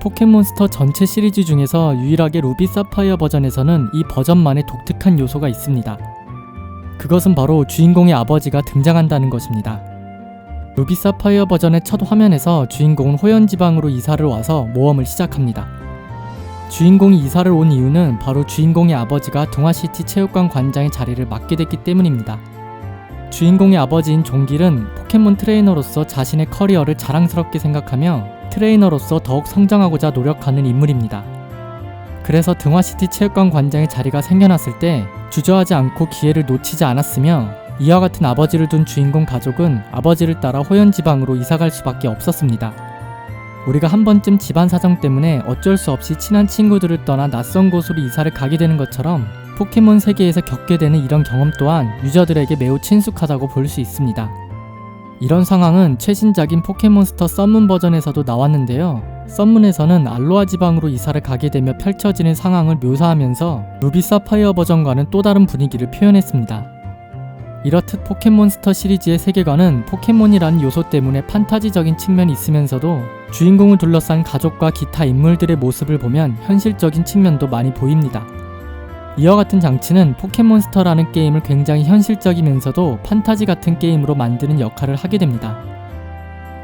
포켓몬스터 전체 시리즈 중에서 유일하게 루비 사파이어 버전에서는 이 버전만의 독특한 요소가 있습니다. 그것은 바로 주인공의 아버지가 등장한다는 것입니다. 루비 사파이어 버전의 첫 화면에서 주인공은 호연 지방으로 이사를 와서 모험을 시작합니다. 주인공이 이사를 온 이유는 바로 주인공의 아버지가 동아시티 체육관 관장의 자리를 맡게 됐기 때문입니다. 주인공의 아버지인 종길은 포켓몬 트레이너로서 자신의 커리어를 자랑스럽게 생각하며 트레이너로서 더욱 성장하고자 노력하는 인물입니다. 그래서 등화시티 체육관 관장의 자리가 생겨났을 때 주저하지 않고 기회를 놓치지 않았으며 이와 같은 아버지를 둔 주인공 가족은 아버지를 따라 호연 지방으로 이사갈 수밖에 없었습니다. 우리가 한 번쯤 집안 사정 때문에 어쩔 수 없이 친한 친구들을 떠나 낯선 곳으로 이사를 가게 되는 것처럼 포켓몬 세계에서 겪게 되는 이런 경험 또한 유저들에게 매우 친숙하다고 볼 수 있습니다. 이런 상황은 최신작인 포켓몬스터 썬문 버전에서도 나왔는데요. 썬문에서는 알로아 지방으로 이사를 가게 되며 펼쳐지는 상황을 묘사하면서 루비 사파이어 버전과는 또 다른 분위기를 표현했습니다. 이렇듯 포켓몬스터 시리즈의 세계관은 포켓몬이라는 요소 때문에 판타지적인 측면이 있으면서도 주인공을 둘러싼 가족과 기타 인물들의 모습을 보면 현실적인 측면도 많이 보입니다. 이와 같은 장치는 포켓몬스터라는 게임을 굉장히 현실적이면서도 판타지 같은 게임으로 만드는 역할을 하게 됩니다.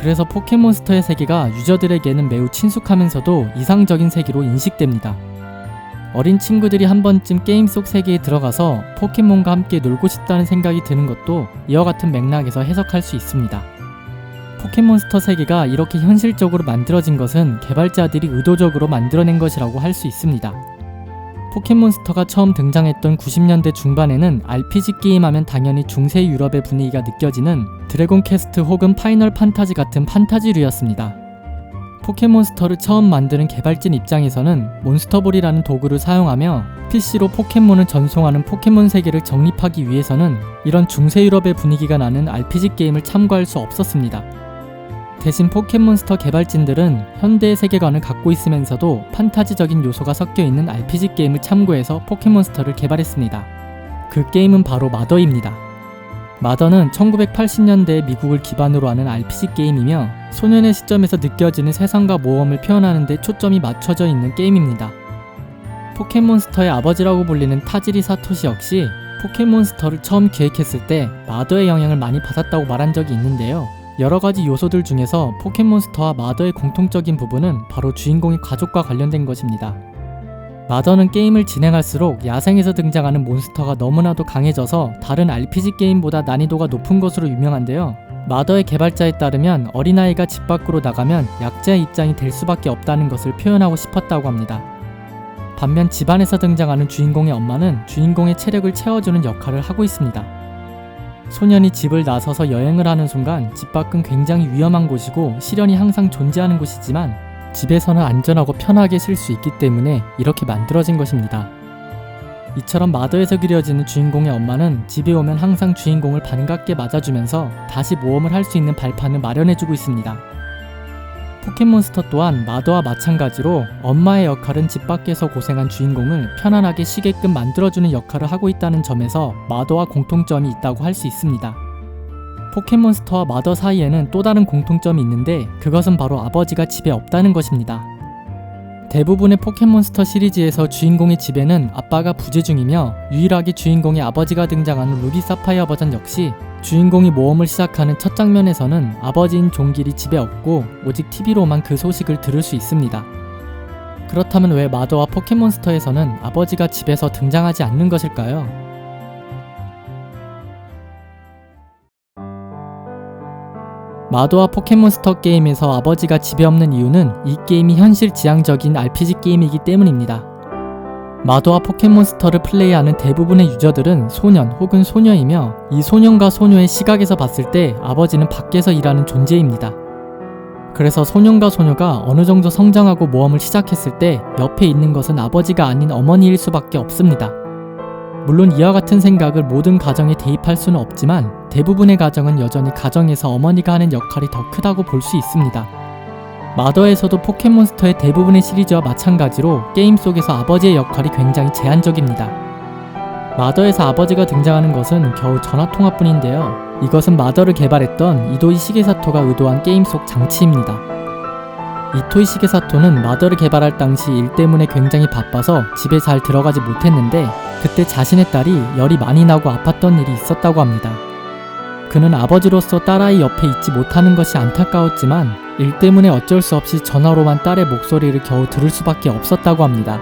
그래서 포켓몬스터의 세계가 유저들에게는 매우 친숙하면서도 이상적인 세계로 인식됩니다. 어린 친구들이 한 번쯤 게임 속 세계에 들어가서 포켓몬과 함께 놀고 싶다는 생각이 드는 것도 이와 같은 맥락에서 해석할 수 있습니다. 포켓몬스터 세계가 이렇게 현실적으로 만들어진 것은 개발자들이 의도적으로 만들어낸 것이라고 할 수 있습니다. 포켓몬스터가 처음 등장했던 90년대 중반에는 RPG 게임하면 당연히 중세 유럽의 분위기가 느껴지는 드래곤 퀘스트 혹은 파이널 판타지 같은 판타지류였습니다. 포켓몬스터를 처음 만드는 개발진 입장에서는 몬스터볼이라는 도구를 사용하며 PC로 포켓몬을 전송하는 포켓몬 세계를 정립하기 위해서는 이런 중세 유럽의 분위기가 나는 RPG 게임을 참고할 수 없었습니다. 대신 포켓몬스터 개발진들은 현대의 세계관을 갖고 있으면서도 판타지적인 요소가 섞여 있는 RPG 게임을 참고해서 포켓몬스터를 개발했습니다. 그 게임은 바로 마더입니다. 마더는 1980년대 미국을 기반으로 하는 RPG 게임이며 소년의 시점에서 느껴지는 세상과 모험을 표현하는 데 초점이 맞춰져 있는 게임입니다. 포켓몬스터의 아버지라고 불리는 타지리 사토시 역시 포켓몬스터를 처음 기획했을 때 마더의 영향을 많이 받았다고 말한 적이 있는데요. 여러 가지 요소들 중에서 포켓몬스터와 마더의 공통적인 부분은 바로 주인공의 가족과 관련된 것입니다. 마더는 게임을 진행할수록 야생에서 등장하는 몬스터가 너무나도 강해져서 다른 RPG 게임보다 난이도가 높은 것으로 유명한데요. 마더의 개발자에 따르면 어린아이가 집 밖으로 나가면 약자의 입장이 될 수밖에 없다는 것을 표현하고 싶었다고 합니다. 반면 집안에서 등장하는 주인공의 엄마는 주인공의 체력을 채워주는 역할을 하고 있습니다. 소년이 집을 나서서 여행을 하는 순간 집 밖은 굉장히 위험한 곳이고 시련이 항상 존재하는 곳이지만 집에서는 안전하고 편하게 쉴 수 있기 때문에 이렇게 만들어진 것입니다. 이처럼 마더에서 그려지는 주인공의 엄마는 집에 오면 항상 주인공을 반갑게 맞아주면서 다시 모험을 할 수 있는 발판을 마련해주고 있습니다. 포켓몬스터 또한 마더와 마찬가지로 엄마의 역할은 집 밖에서 고생한 주인공을 편안하게 쉬게끔 만들어주는 역할을 하고 있다는 점에서 마더와 공통점이 있다고 할 수 있습니다. 포켓몬스터와 마더 사이에는 또 다른 공통점이 있는데 그것은 바로 아버지가 집에 없다는 것입니다. 대부분의 포켓몬스터 시리즈에서 주인공의 집에는 아빠가 부재 중이며 유일하게 주인공의 아버지가 등장하는 루비 사파이어 버전 역시 주인공이 모험을 시작하는 첫 장면에서는 아버지인 종길이 집에 없고 오직 TV로만 그 소식을 들을 수 있습니다. 그렇다면 왜 마더와 포켓몬스터에서는 아버지가 집에서 등장하지 않는 것일까요? 마도와 포켓몬스터 게임에서 아버지가 집에 없는 이유는 이 게임이 현실 지향적인 RPG 게임이기 때문입니다. 마도와 포켓몬스터를 플레이하는 대부분의 유저들은 소년 혹은 소녀이며 이 소년과 소녀의 시각에서 봤을 때 아버지는 밖에서 일하는 존재입니다. 그래서 소년과 소녀가 어느 정도 성장하고 모험을 시작했을 때 옆에 있는 것은 아버지가 아닌 어머니일 수밖에 없습니다. 물론 이와 같은 생각을 모든 가정에 대입할 수는 없지만 대부분의 가정은 여전히 가정에서 어머니가 하는 역할이 더 크다고 볼 수 있습니다. 마더에서도 포켓몬스터의 대부분의 시리즈와 마찬가지로 게임 속에서 아버지의 역할이 굉장히 제한적입니다. 마더에서 아버지가 등장하는 것은 겨우 전화통화뿐인데요. 이것은 마더를 개발했던 이도이 시게사토가 의도한 게임 속 장치입니다. 이토이 시게사토는 마더를 개발할 당시 일 때문에 굉장히 바빠서 집에 잘 들어가지 못했는데 그때 자신의 딸이 열이 많이 나고 아팠던 일이 있었다고 합니다. 그는 아버지로서 딸아이 옆에 있지 못하는 것이 안타까웠지만 일 때문에 어쩔 수 없이 전화로만 딸의 목소리를 겨우 들을 수밖에 없었다고 합니다.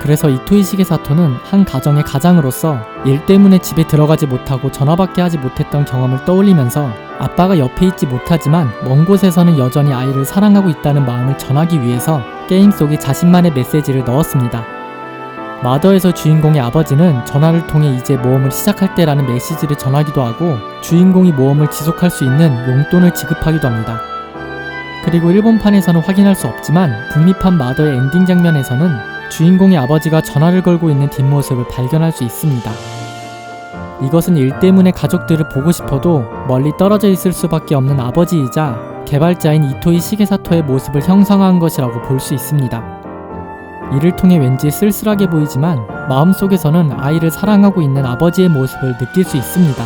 그래서 이토이 시게 사토는 한 가정의 가장으로서 일 때문에 집에 들어가지 못하고 전화밖에 하지 못했던 경험을 떠올리면서 아빠가 옆에 있지 못하지만 먼 곳에서는 여전히 아이를 사랑하고 있다는 마음을 전하기 위해서 게임 속에 자신만의 메시지를 넣었습니다. 마더에서 주인공의 아버지는 전화를 통해 이제 모험을 시작할 때라는 메시지를 전하기도 하고 주인공이 모험을 지속할 수 있는 용돈을 지급하기도 합니다. 그리고 일본판에서는 확인할 수 없지만 북미판 마더의 엔딩 장면에서는 주인공의 아버지가 전화를 걸고 있는 뒷모습을 발견할 수 있습니다. 이것은 일 때문에 가족들을 보고 싶어도 멀리 떨어져 있을 수밖에 없는 아버지이자 개발자인 이토이 시게사토의 모습을 형상화한 것이라고 볼 수 있습니다. 이를 통해 왠지 쓸쓸하게 보이지만 마음속에서는 아이를 사랑하고 있는 아버지의 모습을 느낄 수 있습니다.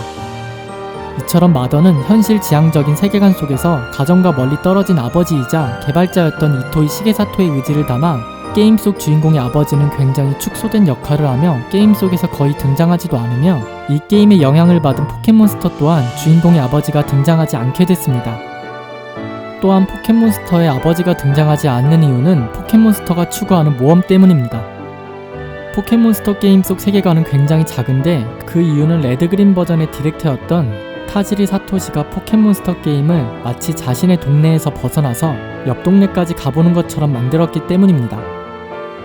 이처럼 마더는 현실 지향적인 세계관 속에서 가정과 멀리 떨어진 아버지이자 개발자였던 이토이 시게사토의 의지를 담아 게임 속 주인공의 아버지는 굉장히 축소된 역할을 하며 게임 속에서 거의 등장하지도 않으며 이 게임에 영향을 받은 포켓몬스터 또한 주인공의 아버지가 등장하지 않게 됐습니다. 또한 포켓몬스터의 아버지가 등장하지 않는 이유는 포켓몬스터가 추구하는 모험 때문입니다. 포켓몬스터 게임 속 세계관은 굉장히 작은데 그 이유는 레드그린 버전의 디렉터였던 타지리 사토시가 포켓몬스터 게임을 마치 자신의 동네에서 벗어나서 옆 동네까지 가보는 것처럼 만들었기 때문입니다.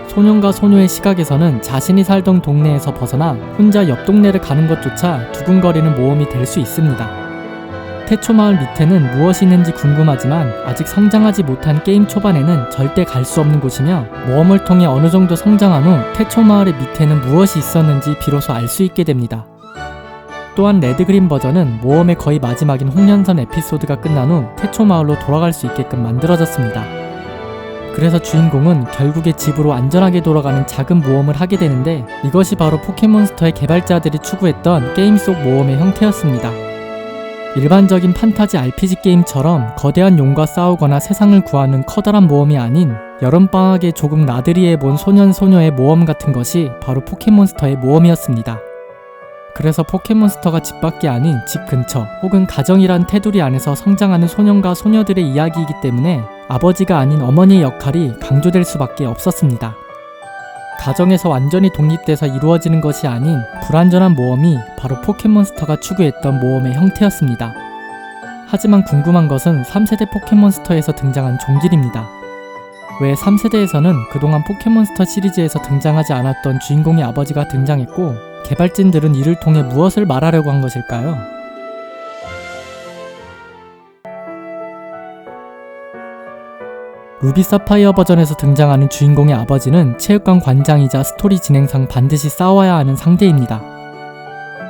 소년과 소녀의 시각에서는 자신이 살던 동네에서 벗어나 혼자 옆 동네를 가는 것조차 두근거리는 모험이 될 수 있습니다. 태초 마을 밑에는 무엇이 있는지 궁금하지만 아직 성장하지 못한 게임 초반에는 절대 갈 수 없는 곳이며 모험을 통해 어느 정도 성장한 후 태초 마을의 밑에는 무엇이 있었는지 비로소 알 수 있게 됩니다. 또한 레드그린 버전은 모험의 거의 마지막인 홍련선 에피소드가 끝난 후 태초 마을로 돌아갈 수 있게끔 만들어졌습니다. 그래서 주인공은 결국에 집으로 안전하게 돌아가는 작은 모험을 하게 되는데 이것이 바로 포켓몬스터의 개발자들이 추구했던 게임 속 모험의 형태였습니다. 일반적인 판타지 RPG 게임처럼 거대한 용과 싸우거나 세상을 구하는 커다란 모험이 아닌 여름방학에 조금 나들이 해본 소년 소녀의 모험 같은 것이 바로 포켓몬스터의 모험이었습니다. 그래서 포켓몬스터가 집 밖이 아닌 집 근처 혹은 가정이란 테두리 안에서 성장하는 소년과 소녀들의 이야기이기 때문에 아버지가 아닌 어머니의 역할이 강조될 수밖에 없었습니다. 가정에서 완전히 독립돼서 이루어지는 것이 아닌 불완전한 모험이 바로 포켓몬스터가 추구했던 모험의 형태였습니다. 하지만 궁금한 것은 3세대 포켓몬스터에서 등장한 종길입니다. 왜 3세대에서는 그동안 포켓몬스터 시리즈에서 등장하지 않았던 주인공의 아버지가 등장했고 개발진들은 이를 통해 무엇을 말하려고 한 것일까요? 루비 사파이어 버전에서 등장하는 주인공의 아버지는 체육관 관장이자 스토리 진행상 반드시 싸워야 하는 상대입니다.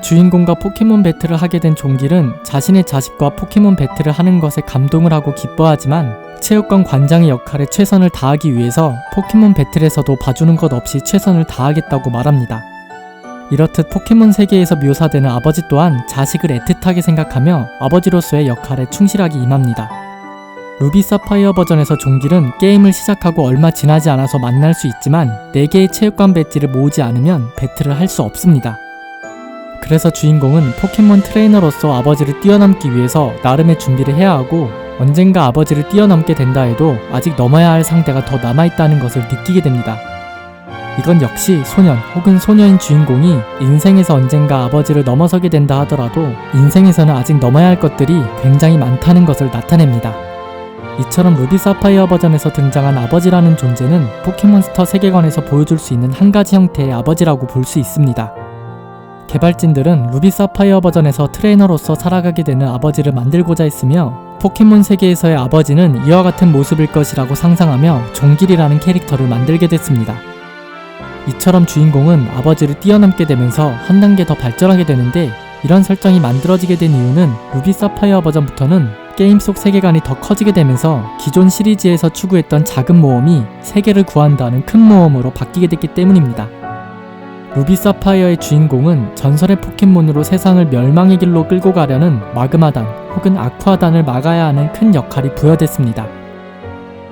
주인공과 포켓몬 배틀을 하게 된 종길은 자신의 자식과 포켓몬 배틀을 하는 것에 감동을 하고 기뻐하지만 체육관 관장의 역할에 최선을 다하기 위해서 포켓몬 배틀에서도 봐주는 것 없이 최선을 다하겠다고 말합니다. 이렇듯 포켓몬 세계에서 묘사되는 아버지 또한 자식을 애틋하게 생각하며 아버지로서의 역할에 충실하게 임합니다. 루비 사파이어 버전에서 종길은 게임을 시작하고 얼마 지나지 않아서 만날 수 있지만 4개의 체육관 배지를 모으지 않으면 배틀을 할 수 없습니다. 그래서 주인공은 포켓몬 트레이너로서 아버지를 뛰어넘기 위해서 나름의 준비를 해야 하고 언젠가 아버지를 뛰어넘게 된다 해도 아직 넘어야 할 상대가 더 남아있다는 것을 느끼게 됩니다. 이건 역시 소년 혹은 소녀인 주인공이 인생에서 언젠가 아버지를 넘어서게 된다 하더라도 인생에서는 아직 넘어야 할 것들이 굉장히 많다는 것을 나타냅니다. 이처럼 루비 사파이어 버전에서 등장한 아버지라는 존재는 포켓몬스터 세계관에서 보여줄 수 있는 한 가지 형태의 아버지라고 볼 수 있습니다. 개발진들은 루비 사파이어 버전에서 트레이너로서 살아가게 되는 아버지를 만들고자 했으며 포켓몬 세계에서의 아버지는 이와 같은 모습일 것이라고 상상하며 종길이라는 캐릭터를 만들게 됐습니다. 이처럼 주인공은 아버지를 뛰어넘게 되면서 한 단계 더 발전하게 되는데 이런 설정이 만들어지게 된 이유는 루비 사파이어 버전부터는 게임 속 세계관이 더 커지게 되면서 기존 시리즈에서 추구했던 작은 모험이 세계를 구한다는 큰 모험으로 바뀌게 됐기 때문입니다. 루비 사파이어의 주인공은 전설의 포켓몬으로 세상을 멸망의 길로 끌고 가려는 마그마단 혹은 아쿠아단을 막아야 하는 큰 역할이 부여됐습니다.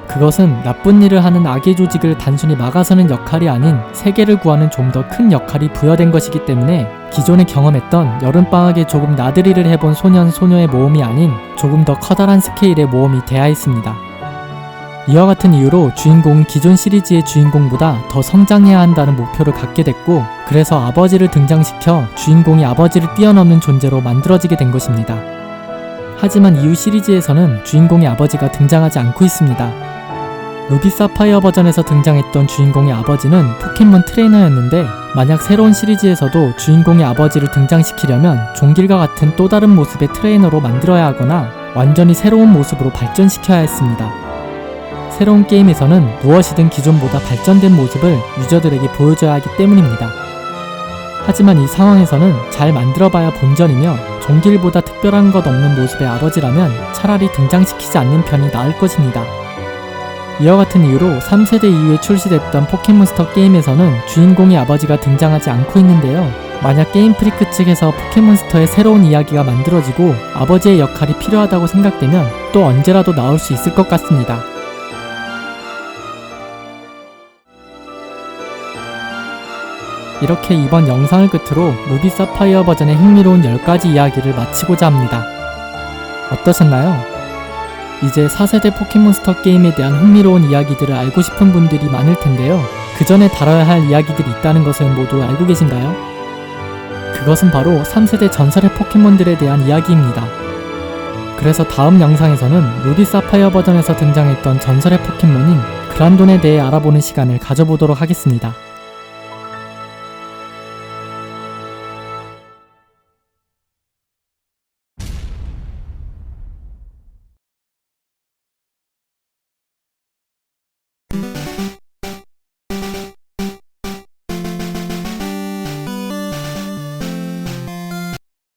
그것은 나쁜 일을 하는 악의 조직을 단순히 막아서는 역할이 아닌 세계를 구하는 좀 더 큰 역할이 부여된 것이기 때문에 기존에 경험했던 여름방학에 조금 나들이를 해본 소년 소녀의 모험이 아닌 조금 더 커다란 스케일의 모험이 돼야 했습니다. 이와 같은 이유로 주인공은 기존 시리즈의 주인공보다 더 성장해야 한다는 목표를 갖게 됐고 그래서 아버지를 등장시켜 주인공이 아버지를 뛰어넘는 존재로 만들어지게 된 것입니다. 하지만 이후 시리즈에서는 주인공의 아버지가 등장하지 않고 있습니다. 루비 사파이어 버전에서 등장했던 주인공의 아버지는 포켓몬 트레이너였는데 만약 새로운 시리즈에서도 주인공의 아버지를 등장시키려면 종길과 같은 또 다른 모습의 트레이너로 만들어야 하거나 완전히 새로운 모습으로 발전시켜야 했습니다. 새로운 게임에서는 무엇이든 기존보다 발전된 모습을 유저들에게 보여줘야 하기 때문입니다. 하지만 이 상황에서는 잘 만들어봐야 본전이며 종길보다 특별한 것 없는 모습의 아버지라면 차라리 등장시키지 않는 편이 나을 것입니다. 이와 같은 이유로 3세대 이후에 출시됐던 포켓몬스터 게임에서는 주인공의 아버지가 등장하지 않고 있는데요. 만약 게임 프리크 측에서 포켓몬스터의 새로운 이야기가 만들어지고 아버지의 역할이 필요하다고 생각되면 또 언제라도 나올 수 있을 것 같습니다. 이렇게 이번 영상을 끝으로 루비 사파이어 버전의 흥미로운 10가지 이야기를 마치고자 합니다. 어떠셨나요? 이제 4세대 포켓몬스터 게임에 대한 흥미로운 이야기들을 알고 싶은 분들이 많을 텐데요. 그 전에 다뤄야 할 이야기들이 있다는 것을 모두 알고 계신가요? 그것은 바로 3세대 전설의 포켓몬들에 대한 이야기입니다. 그래서 다음 영상에서는 루비 사파이어 버전에서 등장했던 전설의 포켓몬인 그란돈에 대해 알아보는 시간을 가져보도록 하겠습니다.